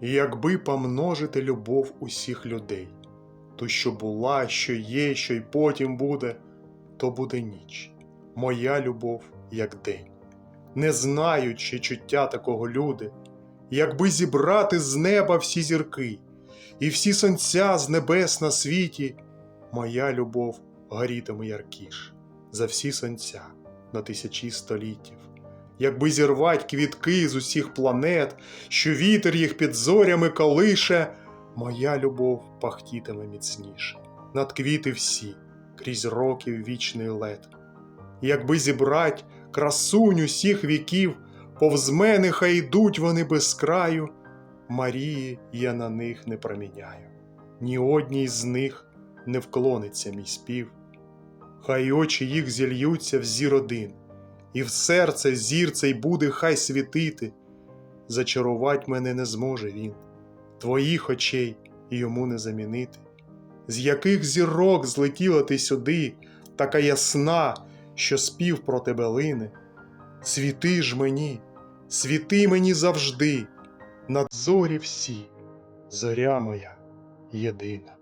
І якби помножити любов усіх людей, ту, що була, що є, що й потім буде, то буде ніч, моя любов, як день. Не знаючи чуття такого люди, якби зібрати з неба всі зірки, і всі сонця з небес на світі, моя любов горітиме яркіш за всі сонця на тисячі століттів. Якби зірвать квітки з усіх планет, що вітер їх під зорями колише, моя любов пахтітиме міцніше, над квіти всі, крізь років вічний лед. Якби зібрать красунь усіх віків, повз мене хай йдуть вони без краю, Марії я на них не проміняю, ні одній з них не вклониться мій спів. Хай очі їх зільються в зір один, і в серце зір цей буде хай світити. Зачарувать мене не зможе він, твоїх очей йому не замінити. З яких зірок злетіла ти сюди, така ясна, що спів про тебе лине. Світи ж мені, світи мені завжди, над зорі всі, зоря моя єдина.